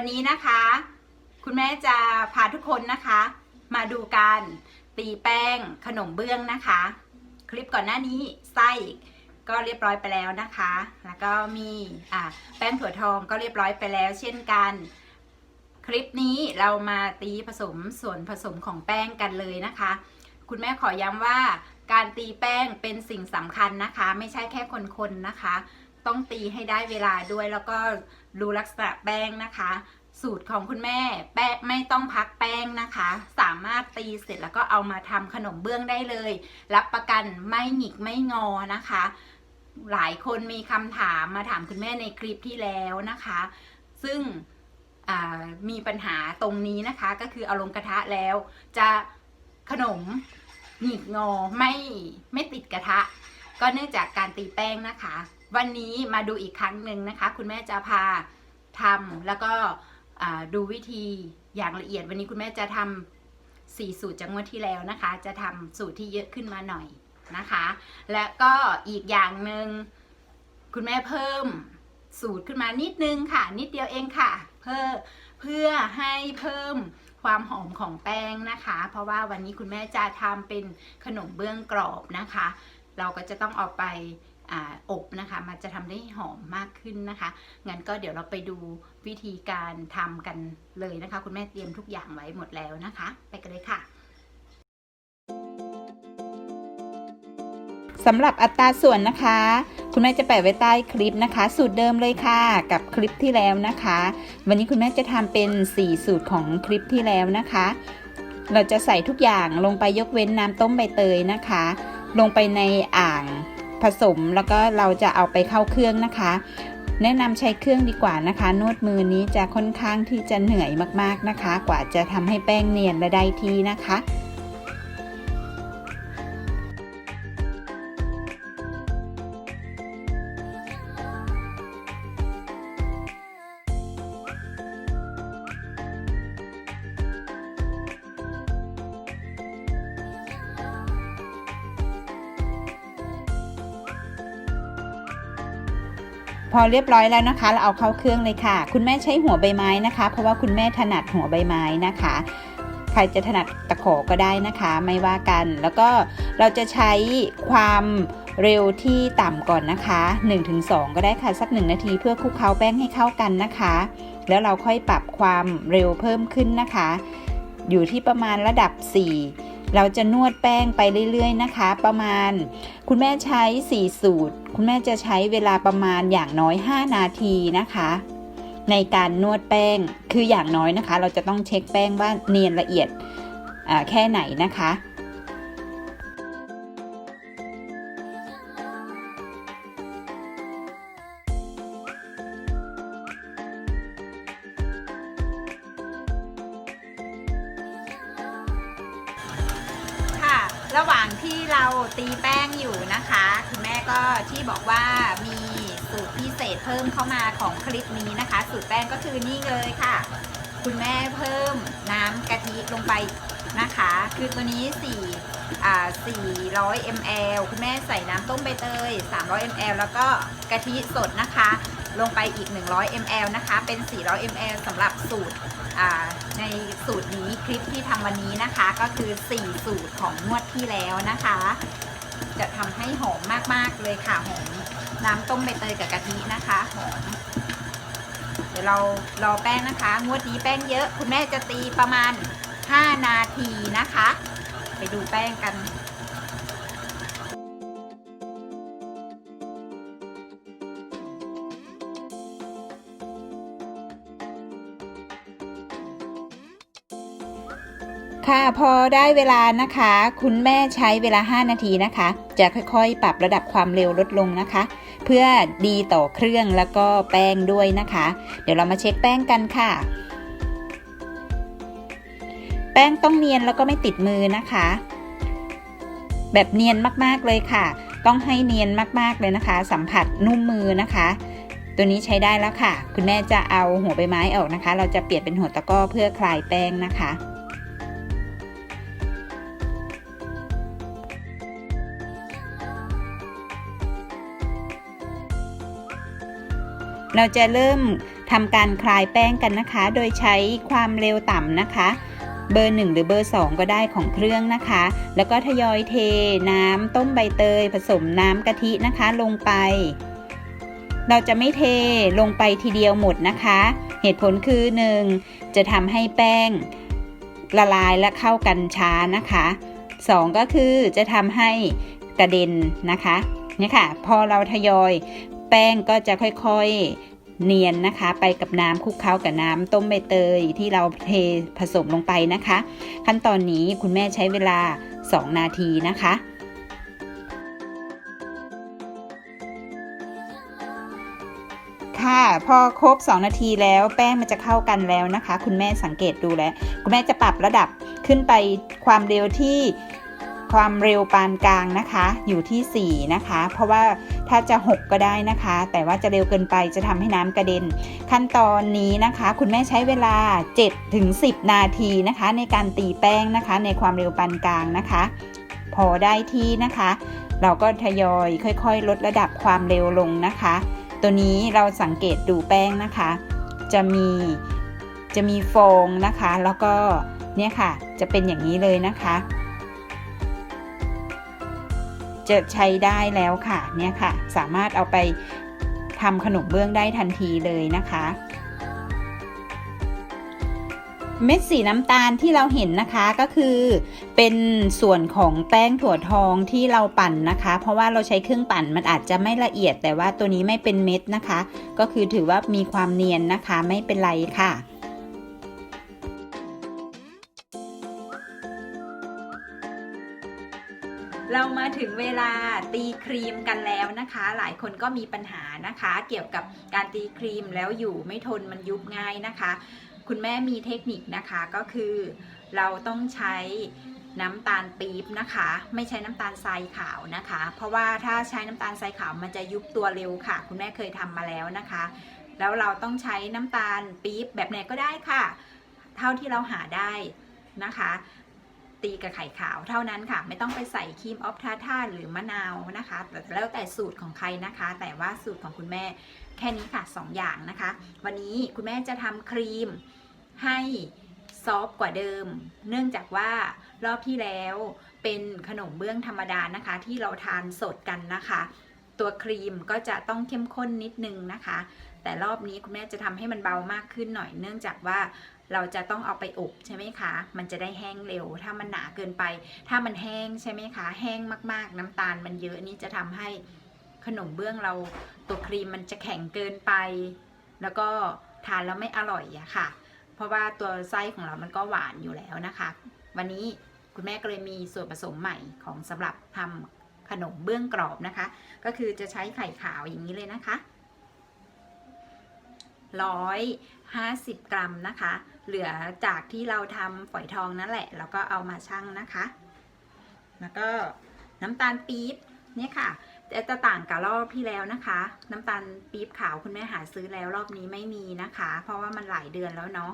วันนี้นะคะ คุณแม่จะพาทุกคนนะคะ มาดูการตีแป้งขนมเบื้องนะคะ คลิปก่อนหน้านี้ไส้ก็เรียบร้อยไปแล้วนะคะ แล้วก็มีแป้งถั่วทองก็เรียบร้อยไปแล้ว เช่นกัน คลิปนี้เรามาตีผสมส่วนผสมของแป้งกันเลยนะคะ คุณแม่ขอย้ำว่าการตีแป้งเป็นสิ่งสำคัญนะคะ ไม่ใช่แค่คนๆนะคะ ต้องตีให้ได้เวลาด้วยแล้วก็ ดูลักษณะแป้งนะคะ สูตรของคุณแม่แป้งไม่ต้องพักแป้งนะคะ สามารถตีเสร็จแล้วก็เอามาทำขนมเบื้องได้เลย รับประกันไม่หงิกไม่งอนะคะ หลายคนมีคำถามมาถามคุณแม่ในคลิปที่แล้วนะคะ ซึ่งมีปัญหาตรงนี้นะคะก็คือเอาลงกระทะแล้ว จะขนมหงิกงอไม่ไม่ติดกระทะ ก็เนื่องจากการตีแป้งนะคะ วันนี้มาดูอีกครั้งหนึ่งนะคะ คุณแม่จะพาทำแล้วก็ดูวิธีอย่างละเอียด วันนี้คุณแม่จะทำสี่สูตรจากงวดที่แล้วนะคะ จะทำสูตรที่เยอะขึ้นมาหน่อยนะคะ และก็อีกอย่างหนึ่งคุณแม่เพิ่มสูตรขึ้นมานิดนึงค่ะ นิดเดียวเองค่ะ เพื่อเพื่อให้เพิ่มความหอมของแป้งนะคะ เพราะว่าวันนี้คุณแม่จะทำเป็นขนมเบื้องกรอบนะคะ เราก็จะต้องเอาไป อบนะคะ มันจะทำได้หอมมากขึ้นนะคะ งั้นก็เดี๋ยวเราไปดูวิธีการทำกันเลยนะคะ คุณแม่เตรียมทุกอย่างไว้หมดแล้วนะคะ ไปกันเลยค่ะสำหรับอัตราส่วนนะคะ คุณแม่จะแปะไว้ใต้คลิปนะคะ สูตรเดิมเลยค่ะ กับคลิปที่แล้วนะคะ วันนี้คุณแม่จะทำเป็น 4 สูตรของคลิปที่แล้วนะคะ เราจะใส่ทุกอย่างลงไปยกเว้นน้ำต้มใบเตยนะคะ ลงไปในอ่าง ผสมแล้วก็เราจะเอาไปเข้าเครื่องนะคะ แนะนำใช้เครื่องดีกว่านะคะ นวดมือนี้จะค่อนข้างที่จะเหนื่อยมากๆนะคะ กว่าจะทำให้แป้งเนียนและได้ที่นะคะ พอเรียบร้อยแล้วนะคะ เราเอาเข้าเครื่องเลยค่ะ คุณแม่ใช้หัวใบไม้นะคะ เพราะว่าคุณแม่ถนัดหัวใบไม้นะคะ ใครจะถนัดตะขอก็ได้นะคะ ไม่ว่ากัน แล้วก็เราจะใช้ความเร็วที่ต่ำก่อนนะคะ 1-2 ก็ได้ค่ะสัก 1 นาทีเพื่อคลุกเคล้าแป้งให้เข้ากันนะคะ แล้วเราค่อยปรับความเร็วเพิ่มขึ้นนะคะ อยู่ที่ประมาณระดับ 4 เราจะนวดแป้งไปเรื่อยๆนะคะ ประมาณ คุณแม่ใช้ 4 สูตร คุณแม่จะใช้เวลาประมาณอย่างน้อย 5 นาทีนะคะ ในการนวดแป้งคืออย่างน้อยนะคะ เราจะต้องเช็คแป้งว่าเนียนละเอียดอ่าแค่ไหนนะคะ ระหว่างที่เราตีแป้งอยู่นะคะคุณแม่ก็ที่บอกว่ามีสูตรพิเศษเพิ่มเข้ามาของคลิปนี้นะคะ สูตรแป้งก็คือนี่เลยค่ะ คุณแม่เพิ่มน้ำกะทิลงไปนะคะ คือตัวนี้4อ่า400 ml คุณแม่ใส่น้ำต้มใบเตย 300 ml แล้วก็กะทิสดนะคะ ลงไปอีก 100 ml นะคะ เป็น 400 ml สำหรับสูตรในสูตรนี้คลิปที่ทำวันนี้นะคะ ก็คือ 4 สูตรของงวดที่แล้วนะคะ จะทำให้หอมมากๆเลยค่ะหอมน้ำต้มใบเตยกับกะทินะคะหอมเดี๋ยวเรารอแป้งนะคะ งวดนี้แป้งเยอะ คุณแม่จะตีประมาณ 5 นาทีนะคะ ไปดูแป้งกัน ค่ะพอได้เวลานะคะ คุณแม่ใช้เวลา 5 นาทีนะคะ จะค่อยๆ ปรับระดับความเร็วลดลงนะคะ เพื่อดีต่อเครื่องแล้วก็แป้งด้วยนะคะ เดี๋ยวเรามาเช็คแป้งกันค่ะ แป้งต้องเนียนแล้วก็ไม่ติดมือนะคะ แบบเนียนมากๆเลยค่ะ ต้องให้เนียนมากๆเลยนะคะ สัมผัสนุ่มมือนะคะ ตัวนี้ใช้ได้แล้วค่ะ คุณแม่จะเอาหัวใบไม้ออกนะคะ เราจะเปลี่ยนเป็นหัวตะก้อเพื่อคลายแป้งนะคะ เราจะเริ่มทำการคลายแป้งกันนะคะ โดยใช้ความเร็วต่ำนะคะ เบอร์ 1 หรือเบอร์ 2 ก็ได้ของเครื่องนะคะ แล้วก็ทยอยเทน้ำต้มใบเตย ผสมน้ำกะทินะคะลงไป เราจะไม่เทลงไปทีเดียวหมดนะคะ เหตุผลคือ 1. จะทำให้แป้งละลายและเข้ากันช้านะคะ 2 ก็คือจะทำให้กระเด็นนะคะนี่ค่ะ พอเราทยอย แป้งก็จะค่อยๆเนียนนะคะ ไปกับน้ำคลุกเคล้ากับน้ำต้มใบเตยที่เราเทผสมลงไปนะคะ ขั้นตอนนี้คุณแม่ใช้เวลา 2 นาทีนะคะค่ะพอครบ 2 นาทีแล้วแป้งมันจะเข้ากันแล้วนะคะ คุณแม่สังเกตดูแล้ว คุณแม่จะปรับระดับขึ้นไปความเร็วที่ ความเร็วปานกลางนะคะอยู่ที่ 4 นะคะ เพราะว่าถ้าจะ 6 ก็ได้นะคะ แต่ว่าจะเร็วเกินไปจะทำให้น้ำกระเด็น ขั้นตอนนี้นะคะ คุณแม่ใช้เวลา 7 ถึง 10 นาทีนะคะ ในการตีแป้งนะคะ ในความเร็วปานกลางนะคะ พอได้ที่นะคะ เราก็ทยอยค่อย ๆ ลดระดับความเร็วลงนะคะ ตัวนี้เราสังเกตดูแป้งนะคะ จะมีจะมีฟองนะคะ แล้วก็เนี่ยค่ะ จะเป็นอย่างนี้เลยนะคะ จะใช้ได้แล้วค่ะเนี่ยค่ะ สามารถเอาไปทำขนมเบื้องได้ทันทีเลยนะคะ เม็ดสีน้ำตาลที่เราเห็นนะคะก็คือ เป็นส่วนของแป้งถั่วทองที่เราปั่นนะคะ เพราะว่าเราใช้เครื่องปั่นมันอาจจะไม่ละเอียดแต่ว่าตัวนี้ไม่เป็นเม็ดนะคะ ก็คือถือว่ามีความเนียนนะคะไม่เป็นไรค่ะ เรามาถึงเวลาตีครีมกันแล้วนะคะ หลายคนก็มีปัญหานะคะ เกี่ยวกับการตีครีมแล้วอยู่ไม่ทนมันยุบง่ายนะคะ คุณแม่มีเทคนิคนะคะก็คือเราต้องใช้น้ำตาลปี๊บนะคะ ไม่ใช้น้ำตาลทรายขาวนะคะ เพราะว่าถ้าใช้น้ำตาลทรายขาวมันจะยุบตัวเร็วค่ะ คุณแม่เคยทำมาแล้วนะคะ แล้วเราต้องใช้น้ำตาลปี๊บแบบไหนก็ได้ค่ะ เท่าที่เราหาได้นะคะ ตีกับไข่ขาวเท่านั้นค่ะ ไม่ต้องไปใส่ครีมออฟทาท่าหรือมะนาวนะคะ แต่แล้วแต่สูตรของใครนะคะ แต่ว่าสูตรของคุณแม่แค่นี้ค่ะ 2ออย่างนะคะ วันนี้คุณแม่จะทำครีมให้ซอฟกว่าเดิม เนื่องจากว่ารอบที่แล้วเป็นขนมเบื้องธรรมดานะคะ ที่เราทานสดกันนะคะ ตัวครีมก็จะต้องเข้มข้นนิดนึงนะคะ แต่รอบนี้คุณแม่จะทำให้มันเบามากขึ้นหน่อย เนื่องจากว่า เราจะต้องเอาไปอบใช่ไหมคะ มันจะได้แห้งเร็ว ถ้ามันหนาเกินไป ถ้ามันแห้งใช่ไหมคะ แห้งมากๆ น้ำตาลมันเยอะนี่จะทำให้ขนมเบื้องเราตัวครีมมันจะแข็งเกินไป แล้วก็ทานแล้วไม่อร่อยอะค่ะ เพราะว่าตัวไส้ของเรามันก็หวานอยู่แล้วนะคะ วันนี้คุณแม่ก็เลยมีส่วนผสมใหม่ของสำหรับทำขนมเบื้องกรอบนะคะ ก็คือจะใช้ไข่ขาวอย่างนี้เลยนะคะร้อยห้าสิบกรัมนะคะ เหลือจากที่เราทำฝอยทองนั่นแหละ แล้วก็เอามาชั่งนะคะ แล้วก็น้ำตาลปี๊บเนี่ยค่ะจะจะต่างกับรอบที่แล้วนะคะ น้ำตาลปี๊บขาวคุณแม่หาซื้อแล้วรอบนี้ไม่มีนะคะ เพราะว่ามันหลายเดือนแล้วเนาะ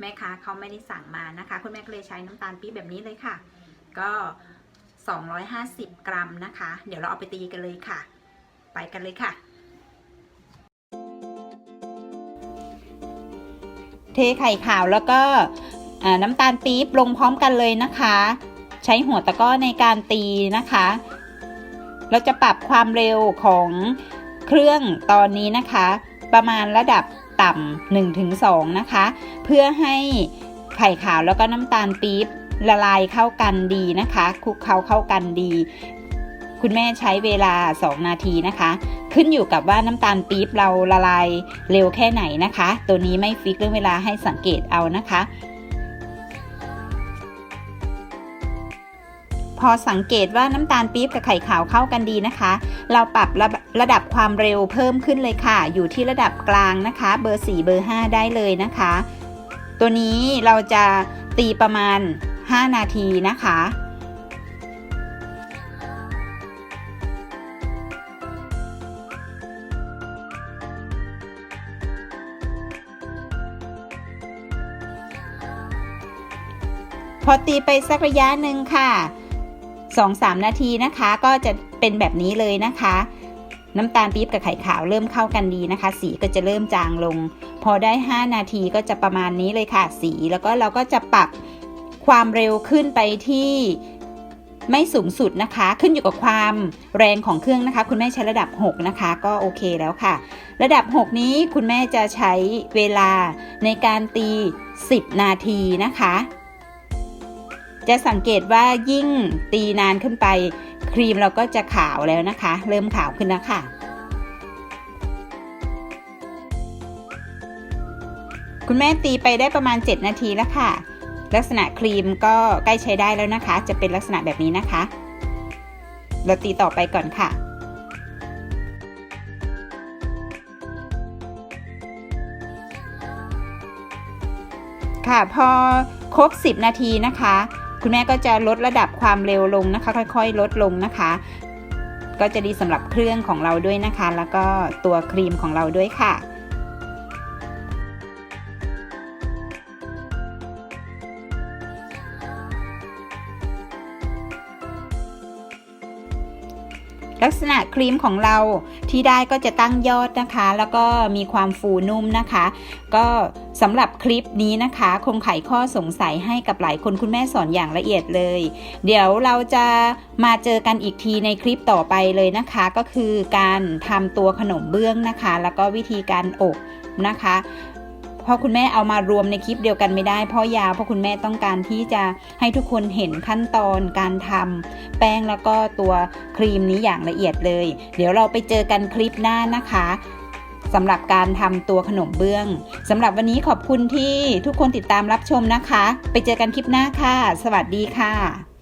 แม่ค้าเขาไม่ได้สั่งมานะคะ คุณแม่ก็เลยใช้น้ำตาลปี๊บแบบนี้เลยค่ะ ก็ 250 กรัมนะคะ เดี๋ยวเราเอาไปตีกันเลยค่ะ ไปกันเลยค่ะ เทไข่ขาวแล้วก็น้ำตาลปี๊บลงพร้อมกันเลยนะคะ ใช้หัวตะก้อในการตีนะคะ เราจะปรับความเร็วของเครื่องตอนนี้นะคะ ประมาณระดับต่ำ1-2 นะคะ เพื่อให้ไข่ขาวแล้วก็น้ำตาลปี๊บละลายเข้ากันดีนะคะคลุกเคล้าเข้ากันดี คุณแม่ใช้เวลา 2 นาทีนะคะ ขึ้นอยู่กับว่าน้ำตาลปี๊บเราละลายเร็วแค่ไหนนะคะ ตัวนี้ไม่ฟิกเรื่องเวลาให้สังเกตเอานะคะ พอสังเกตว่าน้ำตาลปี๊บกับไข่ขาวเข้ากันดีนะคะ เราปรับระระดับความเร็วเพิ่มขึ้นเลยค่ะ อยู่ที่ระดับกลางนะคะ เบอร์ 4 เบอร์ 5 ได้เลยนะคะ ตัวนี้เราจะตีประมาณ 5 นาทีนะคะ พอตีไปสักระยะหนึ่งค่ะ 2-3 นาทีนะคะ ก็จะเป็นแบบนี้เลยนะคะ น้ำตาลปี๊บกับไข่ขาวเริ่มเข้ากันดีนะคะ สีก็จะเริ่มจางลง พอได้ 5 นาทีก็จะประมาณนี้เลยค่ะ สีแล้วก็เราก็จะปรับความเร็วขึ้นไปที่ไม่สูงสุดนะคะ ขึ้นอยู่กับความแรงของเครื่องนะคะ คุณแม่ใช้ระดับ 6 นะคะ ก็โอเคแล้วค่ะ ระดับ 6 นี้คุณแม่จะใช้เวลาในการตี 10 นาทีนะคะ จะสังเกตว่ายิ่งตีนานขึ้นไป ครีมเราก็จะขาวแล้วนะคะ เริ่มขาวขึ้นแล้วค่ะ คุณแม่ตีไปได้ประมาณ 7 นาทีแล้วค่ะ ลักษณะครีมก็ใกล้ใช้ได้แล้วนะคะ จะเป็นลักษณะแบบนี้นะคะ เราตีต่อไปก่อนค่ะค่ะพอครบ 10 นาทีนะคะ คุณแม่ก็จะลดระดับความเร็วลงนะคะ ค่อยๆ ลดลงนะคะ ก็จะดีสำหรับเครื่องของเราด้วยนะคะ แล้วก็ตัวครีมของเราด้วยค่ะ ลักษณะครีมของเราที่ได้ก็จะตั้งยอดนะคะ แล้วก็มีความฟูนุ่มนะคะ ก็สำหรับคลิปนี้นะคะ คงไขข้อสงสัยให้กับหลายคนคุณแม่สอนอย่างละเอียดเลย เดี๋ยวเราจะมาเจอกันอีกทีในคลิปต่อไปเลยนะคะ ก็คือการทำตัวขนมเบื้องนะคะ แล้วก็วิธีการอบนะคะ เพราะคุณแม่เอามารวมในคลิปเดียวกันไม่ได้เพราะยาวเพราะคุณแม่ต้องการที่จะให้ทุกคนเห็นขั้นตอนการทำแป้งแล้วก็ตัวครีมนี้อย่างละเอียดเลย เดี๋ยวเราไปเจอกันคลิปหน้านะคะสำหรับการทำตัวขนมเบื้องสำหรับวันนี้ขอบคุณที่ทุกคนติดตามรับชมนะคะ ไปเจอกันคลิปหน้าค่ะ สวัสดีค่ะ